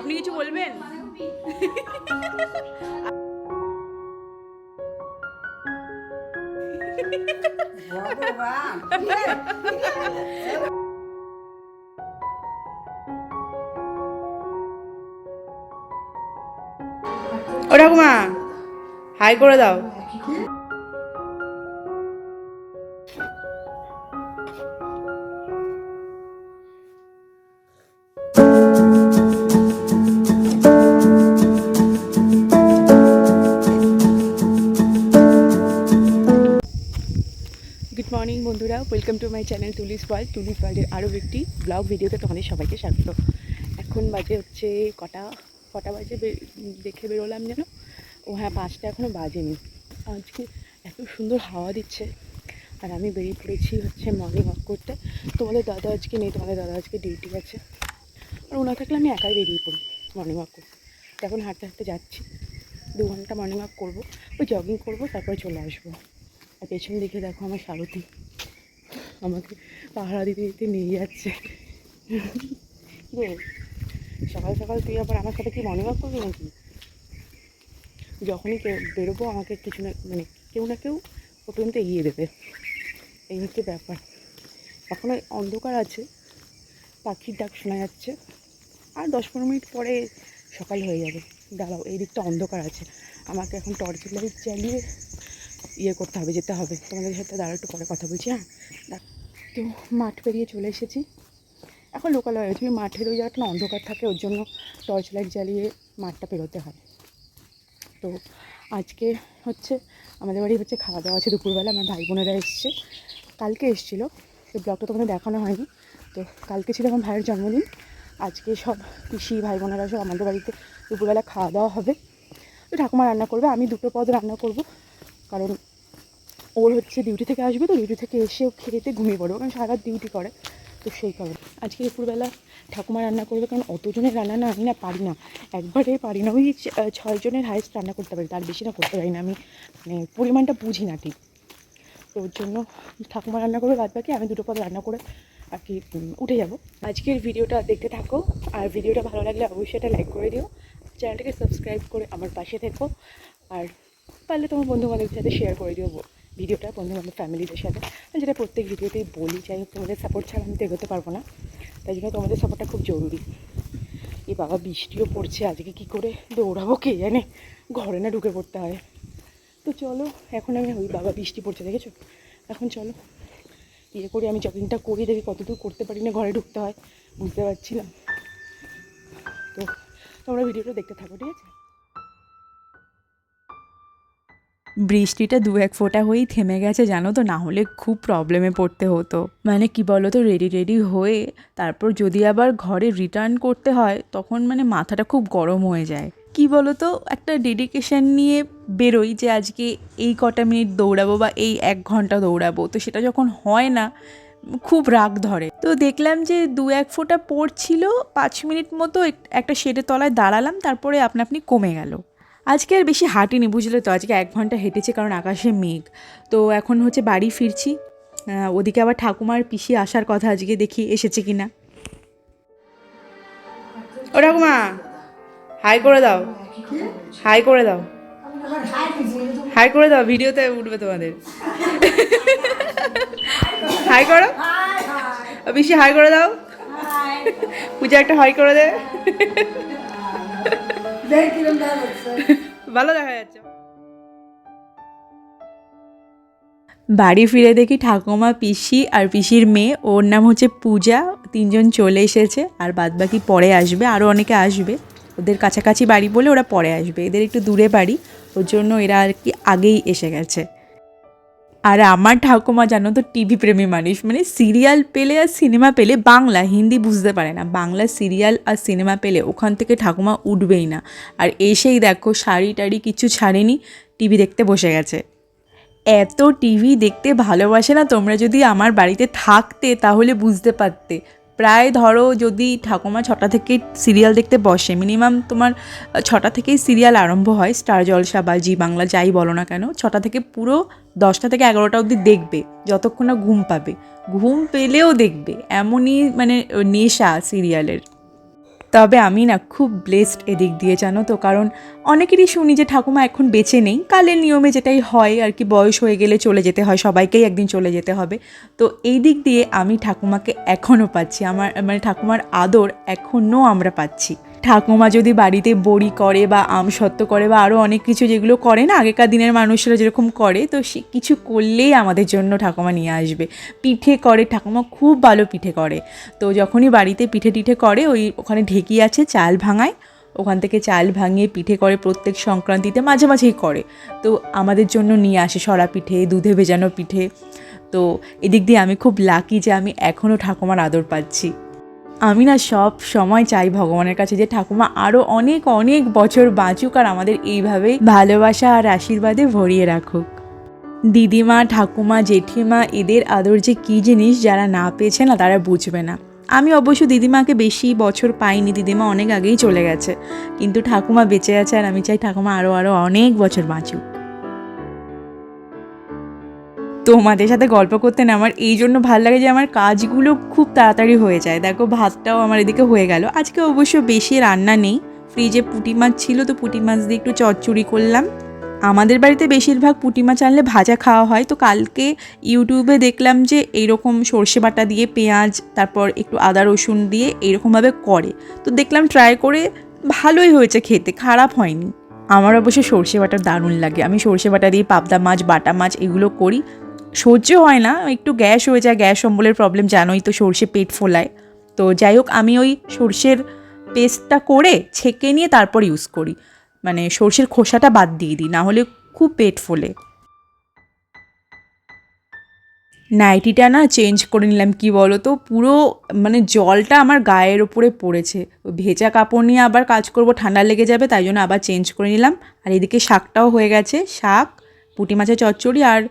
আপনি কিছু বলবেন? ও ঠাকুমা হাই করে দাও। Welcome to my channel Tulis world Tulis ওয়ার্ল্ডের আরও একটি ব্লগ ভিডিওতে তোমাদের সবাইকে স্বাগত। এখন বাজে হচ্ছে কটা কটা বাজে দেখে বেরোলাম যেন। ও হ্যাঁ পাঁচটা এখনও বাজেনি। আজকে এত সুন্দর হাওয়া দিচ্ছে। আর আমি বেরিয়ে পড়েছি হচ্ছে মর্নিং ওয়াক করতে। তোমাদের দাদা আজকে নেই, তোমাদের দাদা আজকে ডিউটি আছে। আর ওনা থাকলে আমি একাই বেরিয়ে পড়ি মর্নিং ওয়াক করতে। এখন হাঁটতে হাঁটতে যাচ্ছি। দু ঘণ্টা মর্নিং ওয়াক করব, ওই জগিং করব, তারপরে চলে আসব। আর পেছন দিকে দেখো আমার সারথি। আমাকে পাহারা দিতে দিতে নিয়ে যাচ্ছে। সকাল সকাল তুই আবার আমার সাথে কি মনে করবি নাকি? যখনই বেরোবো, আমাকে কিছু না মানে কেউ না কেউ পর্যন্ত এগিয়ে দেবে। এই হচ্ছে ব্যাপার। এখনও অন্ধকার আছে। পাখির ডাক শোনা যাচ্ছে। আর দশ পনেরো মিনিট পরে সকাল হয়ে যাবে। দাঁড়াও, এই দিকটা অন্ধকার আছে। আমাকে এখন টর্চ লাইট জ্বালিয়ে ইয়ে করতে হবে, যেতে হবে। তোমাদের সাথে দাঁড়া একটু পরে কথা বলছি হ্যাঁ? তো মাঠ পেরিয়ে চলে এসেছি। এখন লোকালয় হয়েছে মাঠের ওই জায়গাটা অন্ধকার থাকে, ওর জন্য টর্চ লাইট জ্বালিয়ে মাঠটা পেরোতে হয়। তো আজকে হচ্ছে, আমাদের বাড়ি হচ্ছে খাওয়া দাওয়া আছে দুপুরবেলা, আমার ভাই বোনেরা এসছে। কালকে এসেছিল, তো ব্লগটা তোমাদের দেখানো হয়নি। তো কালকে ছিল আমার ভাইয়ের জন্মদিন। আজকে সব পিসি, ভাই বোনেরা সব আমাদের বাড়িতে দুপুরবেলা খাওয়া দাওয়া হবে। তো ঠাকুমা রান্না করবে, আমি দুটো পদ রান্না করব। কারণ ওর হচ্ছে ডিউটি থেকে আসবে তো ডিউটি থেকে এসে ও খেতে ঘুমিয়ে পড়বে কারণ সারা রাত ডিউটি করে, তো সেই কারণে। আজকে দুপুরবেলা ঠাকুমা রান্না করবে, কারণ অতজনের রান্না না, আমি না পারি না। একবারে পারি না, ওই ছয়জনের হাইস্ট রান্না করতে পারি, তার বেশি না করতে পারি না, আমি মানে পরিমাণটা বুঝি না ঠিক। তো ওর জন্য ঠাকুমা রান্না করবে, বাদ বাকি আমি দুটো পদ রান্না করে আর কি উঠে যাব। আজকের ভিডিওটা দেখতে থাকো, আর ভিডিওটা ভালো লাগলে অবশ্যই এটা লাইক করে দিও। চ্যানেলটাকে সাবস্ক্রাইব করে আমার পাশে থেকো। আর পারলে তোমার বন্ধু বান্ধবের সাথে শেয়ার করে দিও ভিডিওটা বন্ধু বান্ধব ফ্যামিলিদের সাথে যেটা প্রত্যেক ভিডিওতেই বলি, যাই হোক, তোমাদের সাপোর্ট ছাড়া আমি তো এগোতে পারব না। তাই জন্য তোমাদের সাপোর্টটা খুব জরুরি। এ বাবা, বৃষ্টিও পড়ছে, আজকে কি করে দৌড়াবো কে জানে? ঘরে না ঢুকে পড়তে হয়। তো চলো, এখন আমি ওই বাবা বৃষ্টি পড়ছে, দেখেছ? এখন চলো। ইয়ে করি আমি জগিংটা করি দেখি কতদূর করতে পারি না ঘরে ঢুকতে হয়, বুঝতে পারছি না। তো তোমরা ভিডিওটা দেখতে থাকো, ঠিক আছে? বৃষ্টিটা দু এক ফোঁটা হয়েই থেমে গেছে, জানো তো? না হলে খুব প্রবলেমে পড়তে হতো। মানে কি বলো তো রেডি রেডি হয়ে তারপর যদি আবার ঘরে রিটার্ন করতে হয়, তখন মানে মাথাটা খুব গরম হয়ে যায়। কি বলো তো একটা ডেডিকেশন নিয়ে বেরোই যে আজকে এই কটা মিনিট দৌড়াবো বা এই এক ঘণ্টা দৌড়াবো। তো সেটা যখন হয় না, খুব রাগ ধরে। তো দেখলাম যে দু এক ফোঁটা পড়ছিল, পাঁচ মিনিট মতো একটা শেডের তলায় দাঁড়ালাম, তারপরে আপনা আপনি কমে গেল। আজকে আর বেশি হাঁটিনি বুঝলে তো? আজকে এক ঘণ্টা হেঁটেছে কারণ আকাশে মেঘ। তো এখন হচ্ছে বাড়ি ফিরছি। ওদিকে আবার ঠাকুমার পিসি আসার কথা আজকে দেখি এসেছে কি না ও ঠাকুমা হাই করে দাও। হাই করে দাও। হাই করে দাও ভিডিওতে উঠবে তোমাদের। হাই করো। বেশি হাই করে দাও। পূজা একটা হাই করে দে। ভালো দেখা যাচ্ছে। বাড়ি ফিরে দেখি ঠাকুমা পিসি আর পিসির মেয়ে। ওর নাম হচ্ছে পূজা। তিনজন চলে এসেছে আর বাদবাকি পরে আসবে। আরও অনেকে আসবে। ওদের কাছাকাছি বাড়ি বলে ওরা পরে আসবে। এদের একটু দূরে বাড়ি। ওর জন্য এরা আর কি আগেই এসে গেছে। আর আমার ঠাকুমা জানো তো টিভি প্রেমী মানুষ। মানে সিরিয়াল পেলে আর সিনেমা পেলে বাংলা, হিন্দি বুঝতে পারে না। বাংলা সিরিয়াল আর সিনেমা পেলে ওখান থেকে ঠাকুমা উঠবেই না। আর এসেই দেখো শাড়ি টাড়ি কিছু ছাড়েনি টিভি দেখতে বসে গেছে। এত টিভি দেখতে ভালোবাসে না তোমরা যদি আমার বাড়িতে থাকতে তাহলে বুঝতে পারতে। প্রায় ধরো যদি ঠাকুমা ছটা থেকে সিরিয়াল দেখতে বসে, মিনিমাম তোমার ছটা থেকেই সিরিয়াল আরম্ভ হয়, স্টার জলসা বা জি বাংলা যাই বলো না কেন, ছটা থেকে পুরো দশটা থেকে এগারোটা অবধি দেখবে, যতক্ষণ না ঘুম পাবে। ঘুম পেলেও দেখবে, এমনই মানে নেশা সিরিয়ালের। তবে আমি না খুব ব্লেসড এদিক দিয়ে, জানো তো? কারণ অনেকেরই শুনি যে ঠাকুমা এখন বেঁচে নেই। কালের নিয়মে যেটাই হয় আর কি, বয়স হয়ে গেলে চলে যেতে হয়, সবাইকেই একদিন চলে যেতে হবে। তো এই দিক দিয়ে আমি ঠাকুমাকে এখনও পাচ্ছি, আমার মানে ঠাকুমার আদর এখনও আমরা পাচ্ছি। ঠাকুমা যদি বাড়িতে বড়ি করে বা আম আমসত্ত্ব করে বা আরও অনেক কিছু যেগুলো করে না, আগেকার দিনের মানুষরা যেরকম করে, তো সে কিছু করলেই আমাদের জন্য ঠাকুমা নিয়ে আসবে। পিঠে করে, ঠাকুমা খুব ভালো পিঠে করে। তো যখনই বাড়িতে পিঠে টিঠে করে, ওই ওখানে ঢেকি আছে চাল ভাঙায়। ওখান থেকে চাল ভাঙিয়ে পিঠে করে প্রত্যেক সংক্রান্তিতে মাঝে মাঝেই করে। তো আমাদের জন্য নিয়ে আসে সরা পিঠে, দুধে ভেজানো পিঠে। তো এদিক দিয়ে আমি খুব লাকি যে আমি এখনও ঠাকুমার আদর পাচ্ছি। আমি না সব সময় চাই ভগবানের কাছে যে ঠাকুমা আরও অনেক অনেক বছর বাঁচুক আর আমাদের এইভাবেই ভালোবাসা আর আশীর্বাদে ভরিয়ে রাখুক। দিদিমা, ঠাকুমা, জেঠিমা, এদের আদর যে কী জিনিস যারা না পেয়েছে না তারা বুঝবে না। আমি অবশ্য দিদিমাকে বেশি বছর পাইনি, দিদিমা অনেক আগেই চলে গেছে। কিন্তু ঠাকুমা বেঁচে আছে আর আমি চাই ঠাকুমা আরও আরও অনেক বছর বাঁচুক। তোমাদের সাথে গল্প করতে না, আমার এই জন্য ভালো লাগে যে আমার কাজগুলো খুব তাড়াতাড়ি হয়ে যায়। দেখো, ভাতটাও আমার এদিকে হয়ে গেল। আজকে অবশ্য বেশি রান্না নেই। ফ্রিজে পুঁটি মাছ ছিল, তো পুঁটি মাছ দিয়ে একটু চচ্চড়ি করলাম। আমাদের বাড়িতে বেশিরভাগ পুঁটি মাছ আনলে ভাজা খাওয়া হয়। তো কালকে ইউটিউবে দেখলাম যে এইরকম সর্ষে বাটা দিয়ে পেঁয়াজ, তারপর একটু আদা রসুন দিয়ে এইরকমভাবে করে। তো দেখলাম ট্রাই করে ভালোই হয়েছে খেতে, খারাপ হয়নি। আমার অবশ্য সর্ষে বাটা দারুণ লাগে। আমি সর্ষে বাটা দিয়ে পাবদা মাছ, বাটা মাছ এগুলো করি। সহ্য হয় না, একটু গ্যাস হয়ে যায়, গ্যাস অম্বলের প্রবলেম জানোই তো সর্ষে পেট ফোলায়। তো যাই হোক, আমি ওই সর্ষের পেস্টটা করে ছেঁকে নিয়ে তারপর ইউজ করি। মানে সর্ষের খোসাটা বাদ দিয়ে দিই, না হলে খুব পেট ফোলে। নাইটিটা না চেঞ্জ করে নিলাম, কি বলো তো পুরো মানে জলটা আমার গায়ের ওপরে পড়েছে। ভেজা কাপড় নিয়ে আবার কাজ করব, ঠান্ডা লেগে যাবে, তাই জন্য আবার চেঞ্জ করে নিলাম। আর এদিকে শাকটাও হয়ে গেছে, শাক, পুঁটি মাছের চচ্চড়ি আর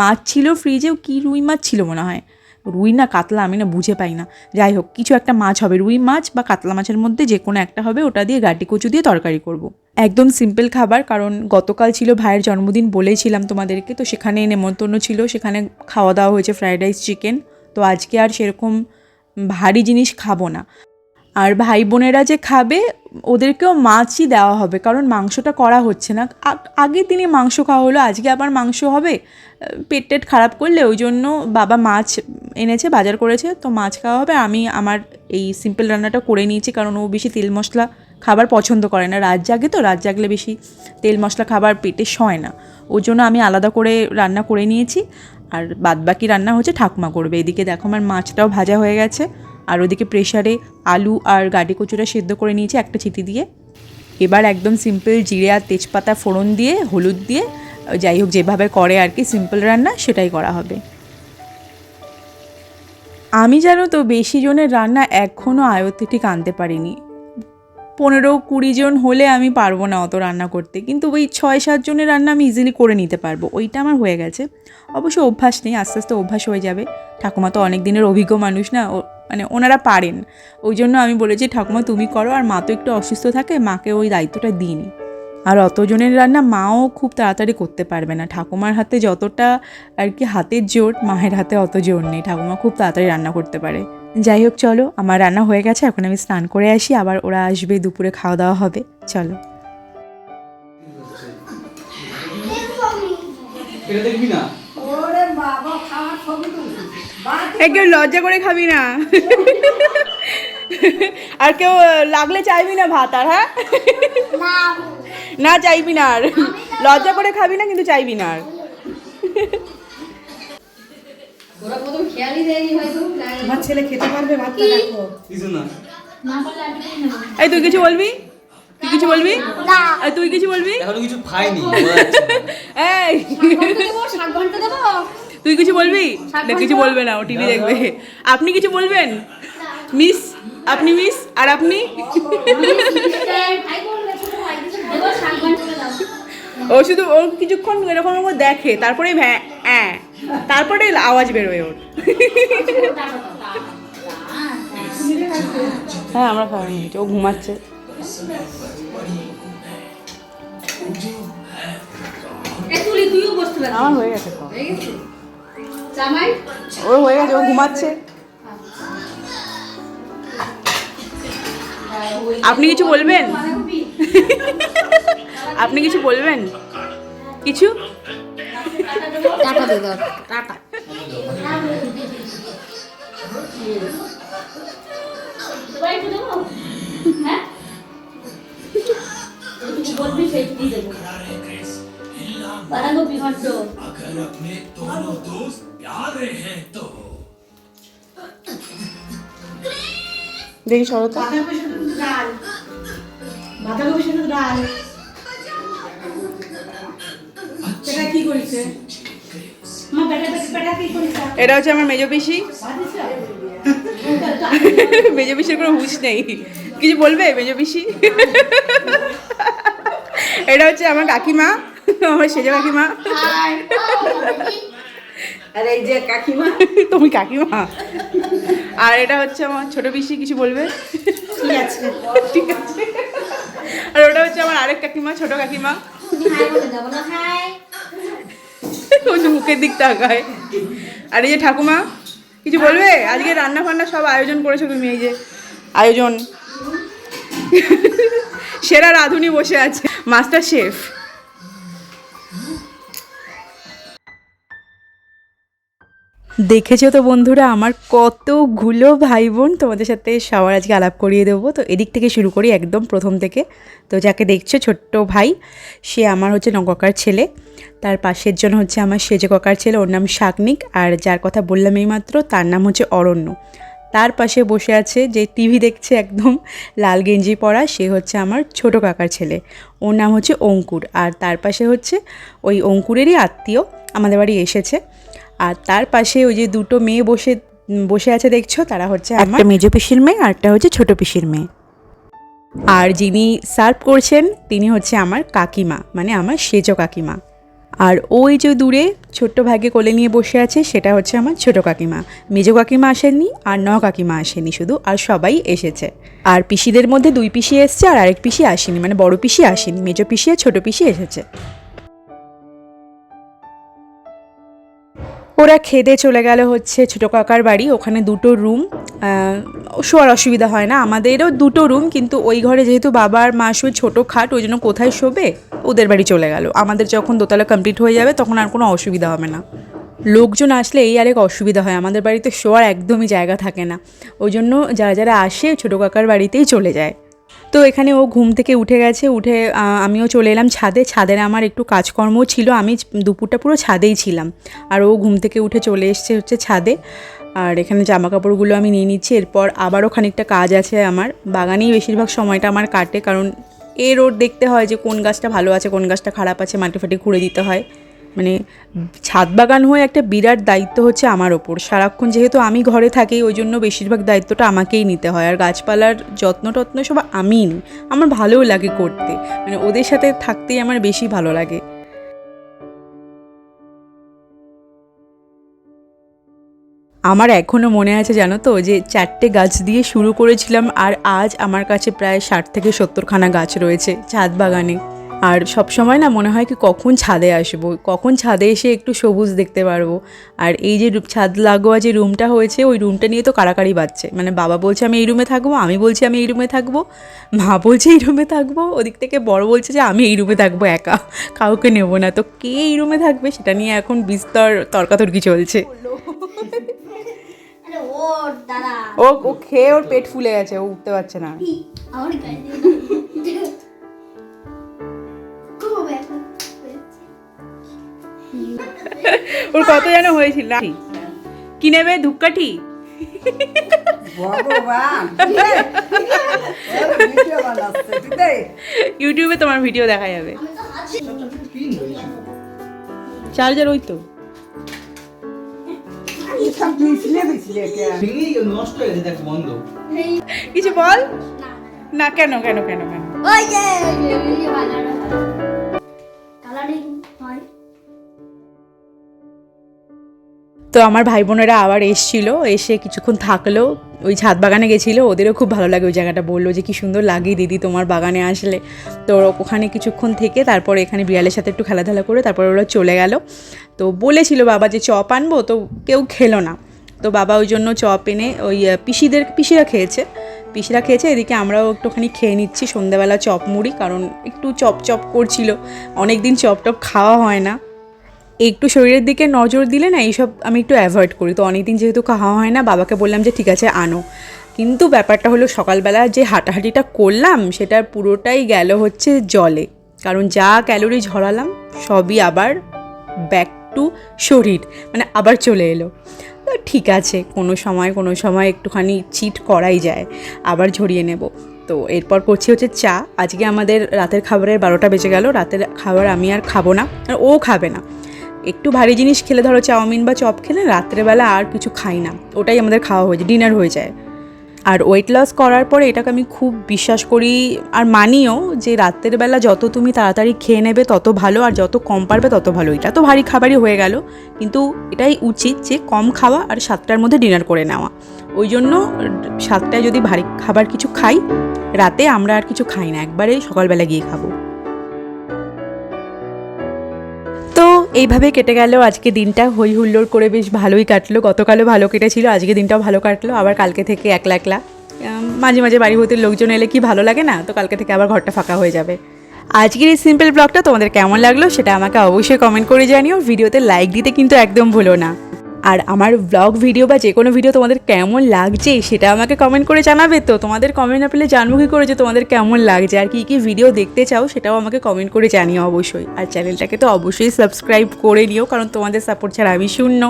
মাছ ছিল ফ্রিজেও কি রুই মাছ ছিল মনে হয়। রুই না কাতলা, আমি না বুঝে পাই না। যাই হোক, কিছু একটা মাছ হবে, রুই মাছ বা কাতলা মাছের মধ্যে যে কোনো একটা হবে, ওটা দিয়ে গাটি কচু দিয়ে তরকারি করব। একদম সিম্পল খাবার, কারণ গতকাল ছিল ভাইয়ের জন্মদিন বলেছিলাম তোমাদেরকে, তো সেখানে নেমন্তন্ন ছিল, সেখানে খাওয়া দাওয়া হয়েছে ফ্রাইড রাইস চিকেন তো আজকে আর সেরকম ভারী জিনিস খাব না। আর ভাই বোনেরা যে খাবে, ওদেরকেও মাছই দেওয়া হবে, কারণ মাংসটা করা হচ্ছে না। আ- আগের দিনে মাংস খাওয়া হলো, আজকে আবার মাংস হবে। পেট টেট খারাপ করলে ওই জন্য বাবা মাছ এনেছে, বাজার করেছে, তো মাছ খাওয়া হবে। আমি আমার এই সিম্পল রান্নাটা করে নিয়েছি, কারণ ও বেশি তেল মশলা খাবার পছন্দ করে না। রাত জাগে তো, রাত জাগলে বেশি তেল মশলা খাবার পেটে সয় না। ওর জন্য আমি আলাদা করে রান্না করে নিয়েছি। আর বাদবাকি রান্না হচ্ছে ঠাকুমা করবে। এদিকে দেখো আমার মাছটাও ভাজা হয়ে গেছে। আর ওদিকে প্রেশারে আলু আর গাডি কচুটা সেদ্ধ করে নিয়েছি একটা চিটি দিয়ে। এবার একদম সিম্পল জিরে আর তেজপাতা ফোড়ন দিয়ে, হলুদ দিয়ে, যাই হোক যেভাবে করে আর কি সিম্পল রান্না সেটাই করা হবে। আমি জানো তো বেশি জনের রান্না এখনও আয়ত্তে ঠিক আনতে পারিনি। পনেরো কুড়ি জন হলে আমি পারব না অত রান্না করতে, কিন্তু ওই ছয় সাত জনের রান্না আমি ইজিলি করে নিতে পারব, ওইটা আমার হয়ে গেছে। অবশ্য অভ্যাস নেই, আস্তে আস্তে অভ্যাস হয়ে যাবে। ঠাকুমা তো অনেক দিনের অভিজ্ঞ মানুষ না মানে ওনারা পারেন। ওই জন্য আমি বলেছি ঠাকুমা তুমি করো আর মা তো একটু অসুস্থ থাকে মাকে ওই দায়িত্বটা দিইনি আর অতজনের রান্না মাও খুব তাড়াতাড়ি করতে পারবে না। ঠাকুমার হাতে যতটা আর কি হাতের জোর মায়ের হাতে অত জোর নেই। ঠাকুমা খুব তাড়াতাড়ি রান্না করতে পারে। যাই হোক চলো আমার রান্না হয়ে গেছে এখন আমি স্নান করে আসি আবার ওরা আসবে দুপুরে খাওয়া দাওয়া হবে। চলো। দেখবি না? ওরে বাবা খাওয়ার কেউ লজ্জা করে খাবি না। আর কেউ লাগলে চাইবি না ভাত আর হ্যাঁ? না চাইবি না আর। লজ্জা করে খাবি না কিন্তু চাইবি না আর। আমার ছেলে খেতে পারবে ভাতটা দেখো। কিছু না। এই তুই কিছু বলবি? তুই কিছু বলবি? তুই কিছু বলবি? এখনও কিছু খাইনি। এই। দেবো? তুই কিছু বলবি? না কিছু বলবে না ও টিভি দেখবে। আপনি কিছু বলবেন? মিস আপনি মিস আর আপনি? ও শুধু ও কিছুক্ষণ এরকম করে দেখে তারপরে অ্যাঁ তারপরে আওয়াজ বেরোয় ওর। হ্যাঁ আমরা খাওয়া নিয়েছি ও ঘুমাচ্ছে। আমার হয়ে গেছে খাওয়া। হয়ে গেছে? জামাই? ওর হয়ে গেছে ও ঘুমাচ্ছে। আপনি কিছু বলবেন? আপনি কিছু বলবেন? কিছু? টাটা দিয়ে দাও টাটা হ্যাঁ বাঁধাকপি ঘন্ট দেখি বাঁধাকপি ডাল এটা কি করেছে মা বেটা বেটা কি করেছে এটা হচ্ছে আমার মেজো পিসি। মেজো পিসির কোনো হুঁশ নেই। কিছু বলবে মেজো পিসি? এটা হচ্ছে আমার কাকিমা আমার সেজো কাকিমা। আর এই যে কাকিমা। তুমি কাকিমা? আর এটা হচ্ছে আমার ছোট পিসি কিছু বলবে? ঠিক আছে। ঠিক আছে। আর ওটা হচ্ছে আমার আরেক কাকিমা ছোট কাকিমা। তুমি হাই বলে দেবো না হাই। ওই যে মুখের দিক তাকায়। আর এই যে ঠাকুমা কিছু বলবে? আজকে রান্না ফান্না সব আয়োজন করেছ তুমি এই যে আয়োজন। সেরা রাঁধুনি বসে আছে। Master chef. দেখেছ তো বন্ধুরা, আমার কতগুলো ভাই বোন তোমাদের সাথে সবার আজকে আলাপ করিয়ে দেবো। তো এদিক থেকে শুরু করি একদম প্রথম থেকে। তো যাকে দেখছ, ছোট্ট ভাই, সে আমার হচ্ছে নকাকার ছেলে। তার পাশের জন হচ্ছে আমার সেজে কাকার ছেলে, ওর নাম শাকনিক আর যার কথা বললাম এইমাত্র, তার নাম হচ্ছে অরণ্য। তার পাশে বসে আছে যে টিভি দেখছে একদম লাল গেঞ্জি পরা, সে হচ্ছে আমার ছোট কাকার ছেলে। ওর নাম হচ্ছে অঙ্কুর। আর তার পাশে হচ্ছে ওই অঙ্কুরেরই আত্মীয়, আমাদের বাড়ি এসেছে। আর তার পাশে ওই যে দুটো মেয়ে বসে বসে আছে দেখছ? তারা হচ্ছে আমার মেজো পিসির মেয়ে আর একটা হচ্ছে ছোট পিসির মেয়ে। আর যিনি সার্ভ করছেন তিনি হচ্ছে আমার কাকিমা মানে আমার সেজো কাকিমা। আর ওই যে দূরে ছোট্ট ভাগে কোলে নিয়ে বসে আছে সেটা হচ্ছে আমার ছোট কাকিমা। মেজো কাকিমা আসেননি আর ন কাকিমা আসেনি শুধু আর সবাই এসেছে। আর পিসিদের মধ্যে দুই পিসি এসছে আর আরেক পিসি আসেনি মানে বড় পিসি আসেনি মেজো পিসি আর ছোট পিসি এসেছে। ওরা খেদে চলে গেল হচ্ছে ছোটো কাকার বাড়ি, ওখানে দুটো রুম শোয়ার অসুবিধা হয় না। আমাদেরও দুটো রুম কিন্তু ওই ঘরে যেহেতু বাবার মা শুয়ে ছোটো খাট, ওই জন্য কোথায় শোবে? ওদের বাড়ি চলে গেল। আমাদের যখন দোতলা কমপ্লিট হয়ে যাবে, তখন আর কোনো অসুবিধা হবে না। লোকজন আসলে এই আরেক অসুবিধা হয়। আমাদের বাড়িতে শোয়ার একদমই জায়গা থাকে না। ওই জন্য যারা যারা আসে, ছোটো কাকার বাড়িতেই চলে যায়। তো এখানে ও ঘুম থেকে উঠে গেছে, উঠে আমিও চলে এলাম ছাদে। ছাদের আমার একটু কাজকর্ম ছিল, আমি দুপুরটা পুরো ছাদেই ছিলাম। আর ও ঘুম থেকে উঠে চলে এসছে হচ্ছে ছাদে। আর এখানে জামা কাপড়গুলো আমি নিয়ে নিচ্ছি, এরপর আবারও খানিকটা কাজ আছে আমার। বাগানেই বেশিরভাগ সময়টা আমার কাটে, কারণ এর ওর দেখতে হয় যে কোন গাছটা ভালো আছে, কোন গাছটা খারাপ আছে, মাটি ফাটি খুঁড়ে দিতে হয়। মানে ছাদ বাগান হয়ে একটা বিরাট দায়িত্ব হচ্ছে আমার ওপর। সারাক্ষণ যেহেতু আমি ঘরে থাকি, ওই জন্য বেশিরভাগ দায়িত্বটা আমাকেই নিতে হয়। আর গাছপালার যত্ন টত্ন সব আমিই নিই। আমার ভালোও লাগে করতে। মানে ওদের সাথে থাকতেই আমার বেশি ভালো লাগে। আমার এখনও মনে আছে জানো তো, যে চারটে গাছ দিয়ে শুরু করেছিলাম আর আজ আমার কাছে প্রায় ষাট থেকে সত্তরখানা গাছ রয়েছে ছাদ বাগানে। আর সব সময় না মনে হয় কি কখন ছাদে আসব? কখন ছাদে এসে একটু সবুজ দেখতে পারব? আর এই যে ছাদ লাগোয়া যে রুমটা হয়েছে ওই রুমটা নিয়ে তো কারাকারি বাজছে। মানে বাবা বলছে আমি এই রুমে থাকব আমি বলছি আমি এই রুমে থাকব মা বলছে এই রুমে থাকব। ওদিক থেকে বড় বলছে যে আমি এই রুমে থাকব একা কাউকে নেব না। তো কে এই রুমে থাকবে সেটা নিয়ে এখন বিস্তর তর্কাতর্কি চলছে। ও খেয়ে ওর পেট ফুলে গেছে ও উঠতে পারছে না। ওর কত যেন হয়েছিল? কি? নেবে ধূপকাঠি? ইউটিউবে তোমার ভিডিও দেখা যাবে। চার্জার ওই তো। হয়ে কিছু বল? না না কেন কেন কেন? কেন তো আমার ভাই বোনেরা আবার এসছিল, এসে কিছুক্ষণ থাকল, ওই ছাদ বাগানে গেছিল, ওদেরও খুব ভালো লাগে ওই জায়গাটা বলল যে কি সুন্দর লাগে দিদি তোমার বাগানে আসলে। তো ওখানে কিছুক্ষণ থেকে তারপরে এখানে বিড়ালের সাথে একটু খেলাধুলা করে তারপর ওরা চলে গেল। তো বলেছিল বাবা যে চপ আনব, তো কেউ খেলো না। তো বাবা ওই জন্য চপ এনে ওই পিসিদের, পিসিরা খেয়েছে। পিসিরা খেয়েছে, এদিকে আমরাও একটুখানি খেয়ে নিচ্ছি সন্ধ্যাবেলা চপ মুড়ি, কারণ একটু চপ চপ করছিল অনেক দিন চপ টপ খাওয়া হয় না। একটু শরীরের দিকে নজর দিলে না এইসব আমি একটু অ্যাভয়েড করি। তো অনেকদিন যেহেতু খাওয়া হয় না, বাবাকে বললাম যে ঠিক আছে, আনো। কিন্তু ব্যাপারটা হলো সকালবেলা যে হাঁটাহাঁটিটা করলাম সেটার পুরোটাই গেল হচ্ছে জলে। কারণ যা ক্যালোরি ঝরালাম, সবই আবার ব্যাক টু শরীর মানে আবার চলে এলো। ঠিক আছে, কোনো সময় কোনো সময় একটুখানি চিট করাই যায়, আবার ঝরিয়ে নেব। তো এরপর করছি হচ্ছে চা। আজকে আমাদের রাতের খাবারের বারোটা বেজে গেল, রাতের খাবার আমি আর খাব না, আর ও খাবে না। একটু ভারী জিনিস খেলে ধরো চাউমিন বা চপ খেলে রাত্রেবেলা আর কিছু খাই না। ওটাই আমাদের খাওয়া হয়ে যায় ডিনার হয়ে যায়। আর ওয়েট লস করার পরে এটাকে আমি খুব বিশ্বাস করি আর মানিও যে রাত্রের বেলা যত তুমি তাড়াতাড়ি খেয়ে নেবে তত ভালো আর যত কম পারবে তত ভালো। এটা তো ভারী খাবারই হয়ে গেল, কিন্তু এটাই উচিত যে কম খাওয়া আর সাতটার মধ্যে ডিনার করে নেওয়া। ওই জন্য সাতটায় যদি ভারী খাবার কিছু খাই, রাতে আমরা আর কিছু খাই না, একবারে সকালবেলা গিয়ে খাব। এইভাবে কেটে গেল, আজকে দিনটা। হই হুল্লোড় করে বেশ ভালোই কাটলো। গতকালও ভালো কেটেছিল, আজকে দিনটাও ভালো কাটলো। আবার কালকে থেকে একলা একলা। মাঝে মাঝে বাড়ি হতে লোকজন এলে কি ভালো লাগে না? তো কালকে থেকে আবার ঘরটা ফাঁকা হয়ে যাবে। আজকের এই সিম্পল ব্লগটা তোমাদের কেমন লাগল সেটা আমাকে অবশ্যই কমেন্ট করে জানিও। ভিডিওতে লাইক দিতে কিন্তু একদম ভুলো না। আর আমার ব্লগ ভিডিও বা যে কোনো ভিডিও তোমাদের কেমন লাগছে সেটা আমাকে কমেন্ট করে জানাবে তো। তোমাদের কমেন্ট না পেলে জানব কী করে যে তোমাদের কেমন লাগছে আর কী কী ভিডিও দেখতে চাও সেটাও আমাকে কমেন্ট করে জানিও অবশ্যই। আর চ্যানেলটাকে তো অবশ্যই সাবস্ক্রাইব করে নিও কারণ তোমাদের সাপোর্ট ছাড়া আমি শূন্য।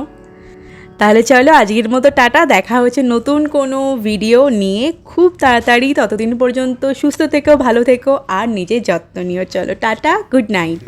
তাহলে চলো আজকের মতো টাটা, দেখা হচ্ছে নতুন কোনো ভিডিও নিয়ে। খুব তাড়াতাড়ি, ততদিন পর্যন্ত সুস্থ থেকো, ভালো থেকো আর নিজের যত্ন নিও। চলো টাটা গুড নাইট